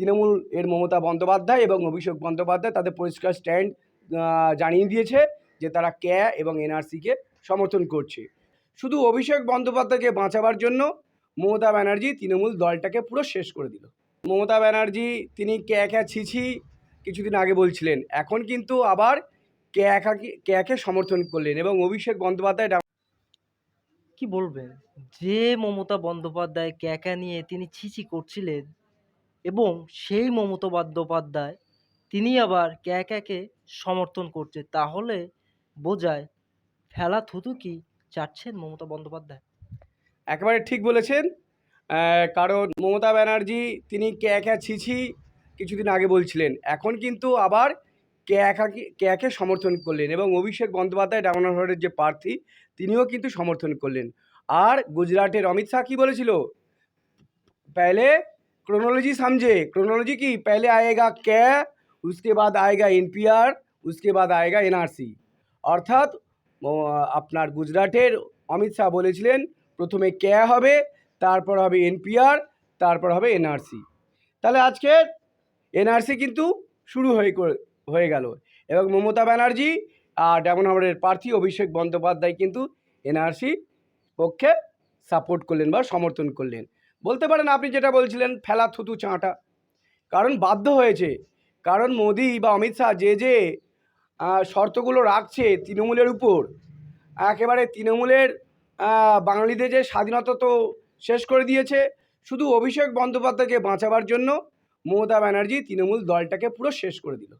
তৃণমূল এর মমতা বন্দ্যোপাধ্যায় এবং অভিষেক বন্দ্যোপাধ্যায় তাদের পরিষ্কার স্ট্যান্ড জানিয়ে দিয়েছে যে তারা ক্যা এবং এনআরসিকে সমর্থন করছে। শুধু অভিষেক বন্দ্যোপাধ্যায়কে বাঁচাবার জন্য মমতা ব্যানার্জি তৃণমূল দলটাকে পুরো শেষ করে দিল। মমতা ব্যানার্জি, তিনি ক্যা ক্যা ছিছি কিছুদিন আগে বলছিলেন। এখন কিন্তু আবার ক্যাকে ক্যাকে সমর্থন করলেন এবং অভিষেক বন্দ্যোপাধ্যায় কি বলবেন? যে মমতা বন্দ্যোপাধ্যায় ক্যাকা নিয়ে তিনি ছিছি করছিলেন এবং সেই মমতা বন্দ্যোপাধ্যায় তিনি আবার ক্যাকে সমর্থন করছে। তাহলে বোঝায় ফেলা থুতু কি চাচ্ছেন মমতা বন্দ্যোপাধ্যায়? একেবারে ঠিক বলেছেন। কারণ মমতা ব্যানার্জি তিনি ক্যাকা ছিছি কিছুদিন আগে বলছিলেন। এখন কিন্তু আবার ক্যাকা ক্যাকে সমর্থন করলেন এবং অভিষেক বন্দ্যোপাধ্যায় ডায়মন্ডহাটের যে প্রার্থী, তিনিও কিন্তু সমর্থন করলেন। আর গুজরাটের অমিত শাহ কী বলেছিল? পেলে क्रोनोलॉजी समझे क्रोनोलॉजी की पहले आएगा कै उसके बाद आएगा এনপিআর उसके बाद आएगा এনআরসি অর্থাৎ ও, আপনার গুজরাটের অমিত শাহ বলেছিলেন প্রথমে ক্যা হবে তারপর হবে এনপিআর তারপর হবে এনআরসি তাহলে আজকে এনআরসি কিন্তু শুরু হয়ে করে- হয়ে গেল এবং মমতা ব্যানার্জি আর ডায়মন্ডহাবরের প্রার্থী অভিষেক বন্দ্যোপাধ্যায় কিন্তু এনআরসি পক্ষে সাপোর্ট করলেন বা সমর্থন করলেন বলতে পারেন আপনি যেটা বলছিলেন, ফেলা থুতু চাঁটা। কারণ বাধ্য হয়েছে। কারণ মোদি বা অমিত শাহ যে যে শর্তগুলো রাখছে তৃণমূলের উপর, একেবারে তৃণমূলের বাঙালিদের যে স্বাধীনতা তো শেষ করে দিয়েছে, শুধু অভিষেক বন্দ্যোপাধ্যায়কে বাঁচাবার জন্য মমতা ব্যানার্জি তৃণমূল দলটাকে পুরো শেষ করে দিল।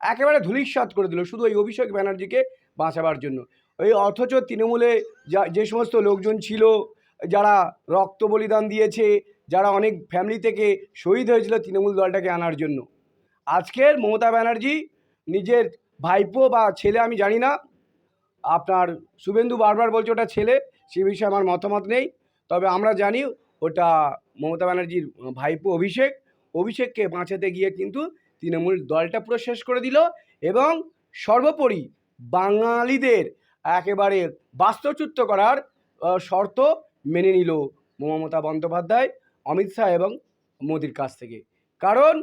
একেবারে ধূলিসাৎ করে দিল শুধু ওই অভিষেক ব্যানার্জিকে বাঁচাবার জন্য। ওই অথচ তৃণমূলে যা, যে সমস্ত লোকজন ছিল যারা রক্ত বলিদান দিয়েছে, যারা অনেক ফ্যামিলি থেকে শহীদ হয়েছিল তৃণমূল দলটাকে আনার জন্য। আজকের মমতা ব্যানার্জি, নিজের ভাইপো বা ছেলে আমি জানি না, আপনার শুভেন্দু বারবার বলছে ওটা ছেলে, সে বিষয়ে আমার মতামত নেই, তবে আমরা জানি ওটা মমতা ব্যানার্জির ভাইপো অভিষেক, অভিষেককে বাঁচাতে গিয়ে কিন্তু তৃণমূল দলটা পুরো শেষ করে দিল এবং সর্বোপরি বাঙালিদের একেবারে বাস্তুচ্যুত করার শর্ত মেনে নিল মমতা বন্দ্যোপাধ্যায়, অমিত শাহ এবং মোদির কাছ থেকে। কারণ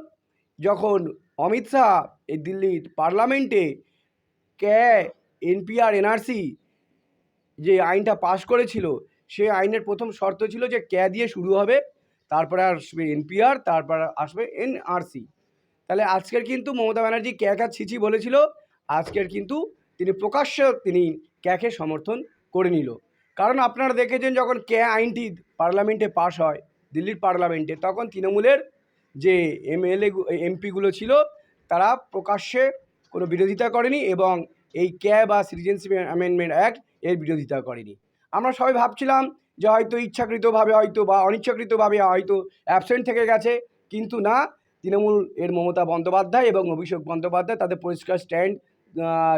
যখন অমিত শাহ এই দিল্লির পার্লামেন্টে ক্যা এনপিআর, এনআরসি যে আইনটা পাশ করেছিল, সেই আইনের প্রথম শর্ত ছিল যে ক্যা দিয়ে শুরু হবে, তারপরে আসবে এনপিআর, তারপর আসবে এনআরসি। তাহলে আজকের কিন্তু মমতা ব্যানার্জি ক্যাকা ছিছি বলেছিল, আজকের কিন্তু তিনি প্রকাশ্য তিনি ক্যাকে সমর্থন করে নিল। কারণ আপনারা দেখেছেন যখন ক্যা আইনটি পার্লামেন্টে পাশ হয়, দিল্লির পার্লামেন্টে, তখন তৃণমূলের যে এমএলএ এমপিগুলো ছিল, তারা প্রকাশ্যে কোনো বিরোধিতা করেনি এবং এই ক্যা বা সিটিজেনশিপ অ্যামেন্ডমেন্ট অ্যাক্ট এর বিরোধিতা করেনি। আমরা সবাই ভাবছিলাম যে হয়তো ইচ্ছাকৃতভাবে হয়তো বা অনিচ্ছাকৃতভাবে হয়তো অ্যাবসেন্ট থেকে গেছে, কিন্তু না, তৃণমূল এর মমতা বন্দ্যোপাধ্যায় এবং অভিষেক বন্দ্যোপাধ্যায় তাদের পরিষ্কার স্ট্যান্ড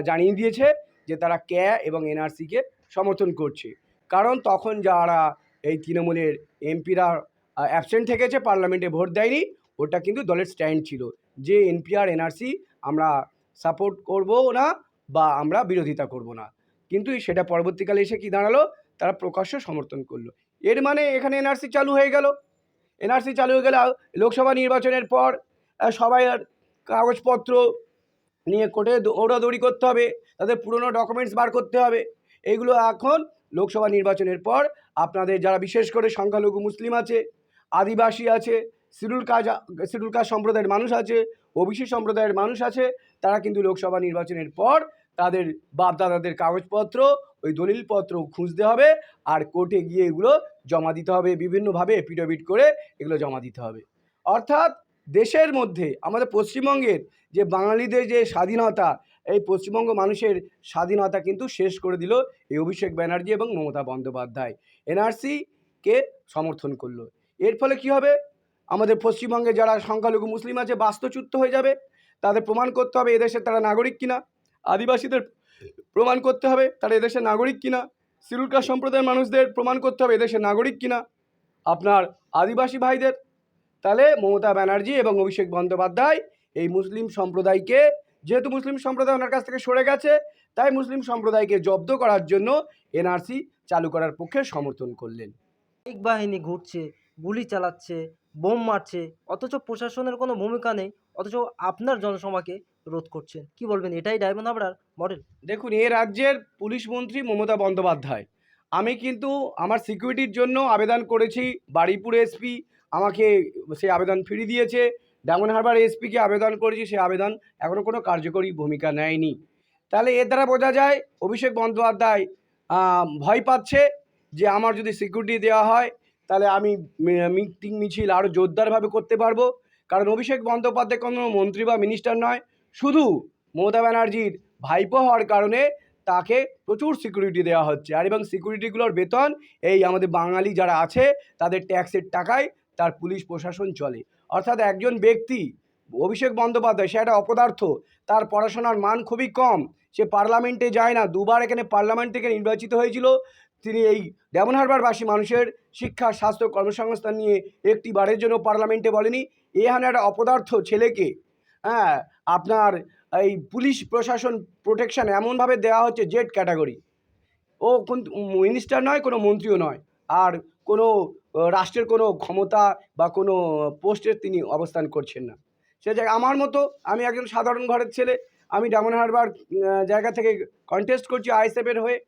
জানিয়ে দিয়েছে যে তারা ক্যা এবং এনআরসিকে সমর্থন করছে। কারণ তখন যারা এই তৃণমূলের এমপিরা অ্যাবসেন্ট থেকেছে পার্লামেন্টে ভোট দেয়নি, ওটা কিন্তু দলের স্ট্যান্ড ছিল। যে এনপিআর, এনআরসি আমরা সাপোর্ট করব না বা আমরা বিরোধিতা করব না। কিন্তু সেটা পরবর্তীকালে এসে কি দাঁড়াল? তারা প্রকাশ্য সমর্থন করল। এর মানে এখানে এনআরসি চালু হয়ে গেল। এনআরসি চালু হয়ে গেলে লোকসভা নির্বাচনের পর সবাই কাগজপত্র নিয়ে কোর্টে দৌড়াদৌড়ি করতে হবে। তাদের পুরনো ডকুমেন্টস বার করতে হবে। এইগুলো এখন লোকসভা নির্বাচনের পর আপনাদের যারা বিশেষ করে সংখ্যালঘু মুসলিম আছে, আদিবাসী আছে, শিডিউল কাজ শিডিউল কাজ সম্প্রদায়ের মানুষ আছে, ওবিসি সম্প্রদায়ের মানুষ আছে, তারা কিন্তু লোকসভা নির্বাচনের পর তাদের বাপদাদাদের কাগজপত্র, ওই দলিলপত্র খুঁজতে হবে আর কোর্টে গিয়ে এগুলো জমা দিতে হবে, বিভিন্নভাবে এপিডেভিট করে এগুলো জমা দিতে হবে। অর্থাৎ দেশের মধ্যে, আমাদের পশ্চিমবঙ্গের যে বাঙালিদের যে স্বাধীনতা এই পশ্চিমবঙ্গ মানুষের স্বাধীনতা কিন্তু শেষ করে দিল এই অভিষেক ব্যানার্জি এবং মমতা বন্দ্যোপাধ্যায়। এনআরসিকে সমর্থন করল। এর ফলে কি হবে? আমাদের পশ্চিমবঙ্গে যারা সংখ্যালঘু মুসলিম আছে, বাস্তুচ্যুত হয়ে যাবে। তাদের প্রমাণ করতে হবে এদেশের তারা নাগরিক কিনা। আদিবাসীদের প্রমাণ করতে হবে তারা এদেশের নাগরিক কিনা। কাস্ট সম্প্রদায়ের মানুষদের প্রমাণ করতে হবে এদেশের নাগরিক কিনা। আপনার আদিবাসী ভাইদের। তাহলে মমতা ব্যানার্জি এবং অভিষেক বন্দ্যোপাধ্যায় এই মুসলিম সম্প্রদায়কে যেহেতু মুসলিম সম্প্রদায় ওনার কাছ থেকে সরে গেছে তাই মুসলিম সম্প্রদায়কে জব্দ করার জন্য এনআরসি চালু করার পক্ষে সমর্থন করলেন। এক বাহিনী ঘুরছে গুলি চালাচ্ছে বোম মারছে অথচ প্রশাসনের কোনো ভূমিকা নেই অথচ আপনার জনসভাকে রোধ করছেন। কি বলবেন এটাই ডায়মন্ড হাবড়ার মডেল? দেখুন এ রাজ্যের পুলিশ মন্ত্রী মমতা বন্দ্যোপাধ্যায়। আমি কিন্তু আমার সিকিউরিটির জন্য আবেদন করেছি বারুইপুর এসপি আমাকে সেই আবেদন ফিরিয়ে দিয়েছে। ডায়মন্ড হারবার এসপিকে আবেদন করেছি, সে আবেদন এখনও কোনো কার্যকরী ভূমিকা নেয়নি। তাহলে এর দ্বারা বোঝা যায়, অভিষেক বন্দ্যোপাধ্যায় ভয় পাচ্ছে যে আমার যদি সিকিউরিটি দেওয়া হয়, তাহলে আমি মিটিং মিছিল আরও জোরদারভাবে করতে পারব। কারণ অভিষেক বন্দ্যোপাধ্যায় কোনো মন্ত্রী বা মিনিস্টার নয়, শুধু মমতা ব্যানার্জির ভাইপো হওয়ার কারণে তাকে প্রচুর সিকিউরিটি দেওয়া হচ্ছে। আর এবং সিকিউরিটিগুলোর বেতন, এই আমাদের বাঙালি যারা আছে, তাদের ট্যাক্সের টাকায় তার পুলিশ প্রশাসন চলে। অর্থাৎ একজন ব্যক্তি, অভিষেক বন্দ্যোপাধ্যায়, সে একটা অপদার্থ, তার পড়াশোনার মান খুবই কম, সে পার্লামেন্টে যায় না। দুবার এখানে পার্লামেন্ট থেকে নির্বাচিত হয়েছিল। তিনি এই ডেমন হারবারবাসী মানুষের শিক্ষা, স্বাস্থ্য, কর্মসংস্থান নিয়ে একটি বারের জন্য পার্লামেন্টে বলেনি। এখানে একটা অপদার্থ ছেলেকে হ্যাঁ আপনার এই পুলিশ প্রশাসন প্রোটেকশন এমনভাবে দেওয়া হচ্ছে জেড ক্যাটাগরি ও কোন মিনিস্টার নয়, কোনো মন্ত্রীও নয়। আর কোনো রাষ্ট্রের কোনো ক্ষমতা বা কোনো পোস্টের তিনি অবস্থান করছেন না। সে জায়গায় আমার মতো আমি একজন সাধারণ ঘরের ছেলে, আমি ডায়মন্ড হারবার জায়গা থেকে কন্টেস্ট করছি আইএসএফের হয়ে।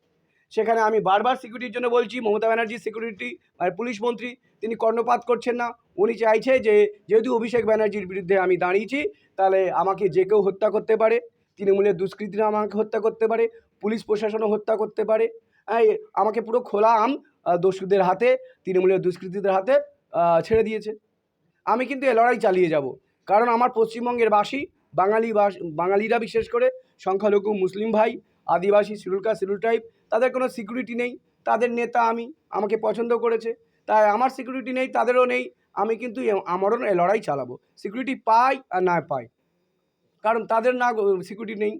সেখানে আমি বারবার সিকিউরিটির জন্য বলছি, মমতা ব্যানার্জি সিকিউরিটি আর পুলিশ মন্ত্রী, তিনি কর্ণপাত করছেন না। উনি চাইছে যে, যেহেতু অভিষেক ব্যানার্জির বিরুদ্ধে আমি দাঁড়িয়েছি, তাহলে আমাকে যে কেউ হত্যা করতে পারে, তৃণমূলের দুষ্কৃতীরা আমাকে হত্যা করতে পারে, পুলিশ প্রশাসনও হত্যা করতে পারে। আমাকে পুরো খোলা আম দস্যুদের হাতে, তৃণমূলের দুষ্কৃতীদের হাতে ছেড়ে দিয়েছে। আমি কিন্তু এ লড়াই চালিয়ে যাব। কারণ আমার পশ্চিমবঙ্গের বাসী, বাঙালি বাস, বাঙালিরা বিশেষ করে, সংখ্যালঘু, মুসলিম ভাই, আদিবাসী শিডিউল কাস্ট টাইপ, তাদের কোনো সিকিউরিটি নেই। তাদের নেতা আমি, আমাকে পছন্দ করেছে। তাই আমার সিকিউরিটি নেই, তাদেরও নেই। আমি কিন্তু আমারও এ লড়াই চালাবো। সিকিউরিটি পাই আর না পাই। কারণ তাদের না সিকিউরিটি নেই।